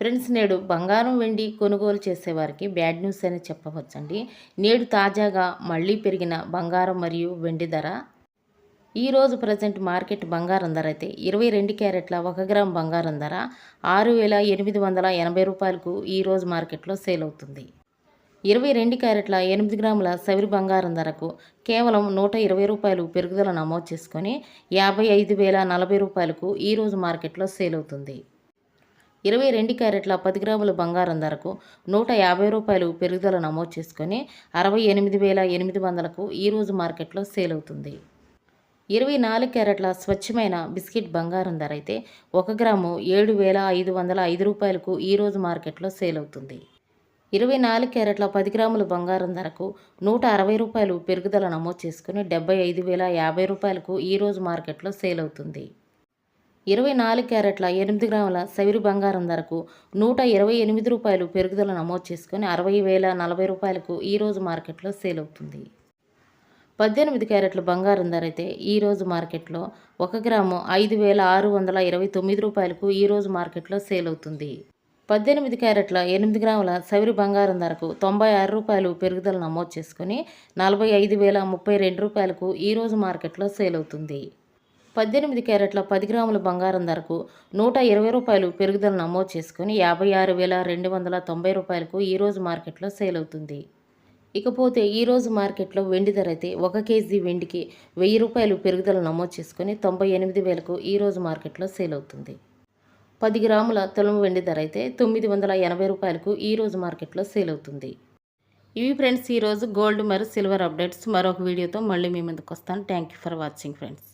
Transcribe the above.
Friends నేడు బంగారం వెండి కొనుగోలు చేసేవారికి బ్యాడ్ న్యూస్ అని చెప్పవచ్చండి. నేడు తాజాగా మళ్ళీ పెరిగిన బంగారం మరియు వెండి ధర. ఈరోజు ప్రజెంట్ మార్కెట్ బంగారం ధర అయితే ఇరవై రెండు క్యారెట్ల ఒక గ్రామ్ బంగారం ధర ఆరు వేల ఎనిమిది వందల ఎనభై రూపాయలకు ఈరోజు మార్కెట్లో సేల్ అవుతుంది. ఇరవై రెండు క్యారెట్ల ఎనిమిది గ్రాముల సవిరి బంగారం ధరకు కేవలం నూట ఇరవై రూపాయలు పెరుగుదల నమోదు చేసుకొని యాభై ఐదు వేల నలభై రూపాయలకు ఈరోజు మార్కెట్లో సేల్ అవుతుంది. ఇరవై రెండు క్యారెట్ల పది గ్రాముల బంగారం ధరకు నూట యాభై రూపాయలు పెరుగుదల నమోదు చేసుకొని అరవై ఎనిమిది వేల ఎనిమిది వందలకు ఈరోజు మార్కెట్లో సేల్ అవుతుంది. ఇరవై నాలుగు క్యారెట్ల స్వచ్ఛమైన బిస్కెట్ బంగారం ధర అయితే ఒక గ్రాము ఏడు వేల ఐదు వందల ఐదు రూపాయలకు ఈరోజు మార్కెట్లో సేల్ అవుతుంది. ఇరవై నాలుగు క్యారెట్ల పది గ్రాముల బంగారం ధరకు నూట అరవై రూపాయలు పెరుగుదల నమోదు చేసుకుని డెబ్బై ఐదు వేల యాభై రూపాయలకు ఈరోజు మార్కెట్లో సేల్ అవుతుంది. ఇరవై నాలుగు క్యారెట్ల ఎనిమిది గ్రాముల సవిరి బంగారం ధరకు నూట ఇరవై ఎనిమిది రూపాయలు పెరుగుదల నమోదు చేసుకొని అరవై వేల నలభై రూపాయలకు ఈరోజు మార్కెట్లో సేల్ అవుతుంది. పద్దెనిమిది క్యారెట్ల బంగారం ధర అయితే ఈరోజు మార్కెట్లో ఒక గ్రాము ఐదు వేల ఆరు వందల ఇరవై తొమ్మిది రూపాయలకు ఈరోజు మార్కెట్లో సేల్ అవుతుంది. పద్దెనిమిది క్యారెట్ల ఎనిమిది గ్రాముల సవిరి బంగారం ధరకు తొంభై ఆరు రూపాయలు పెరుగుదల నమోదు చేసుకుని నలభై ఐదు వేల ముప్పై రెండు రూపాయలకు ఈరోజు మార్కెట్లో సేల్ అవుతుంది. పద్దెనిమిది క్యారెట్ల పది గ్రాముల బంగారం ధరకు నూట ఇరవై రూపాయలు పెరుగుదల నమోదు చేసుకుని యాభై ఆరు వేల రెండు వందల తొంభై రూపాయలకు ఈరోజు మార్కెట్లో సేల్ అవుతుంది. ఇకపోతే ఈరోజు మార్కెట్లో వెండి ధర అయితే ఒక కేజీ వెండికి వెయ్యి రూపాయలు పెరుగుదల నమోదు చేసుకుని తొంభై ఎనిమిది వేలకు ఈరోజు మార్కెట్లో సేల్ అవుతుంది. పది గ్రాముల తులము వెండి ధర అయితే తొమ్మిది వందల ఎనభై రూపాయలకు ఈరోజు మార్కెట్లో సేల్ అవుతుంది. ఇవి ఫ్రెండ్స్ ఈరోజు గోల్డ్ మరియు సిల్వర్ అప్డేట్స్. మరొక వీడియోతో మళ్ళీ మీ ముందుకు వస్తాను. Thank you for watching friends.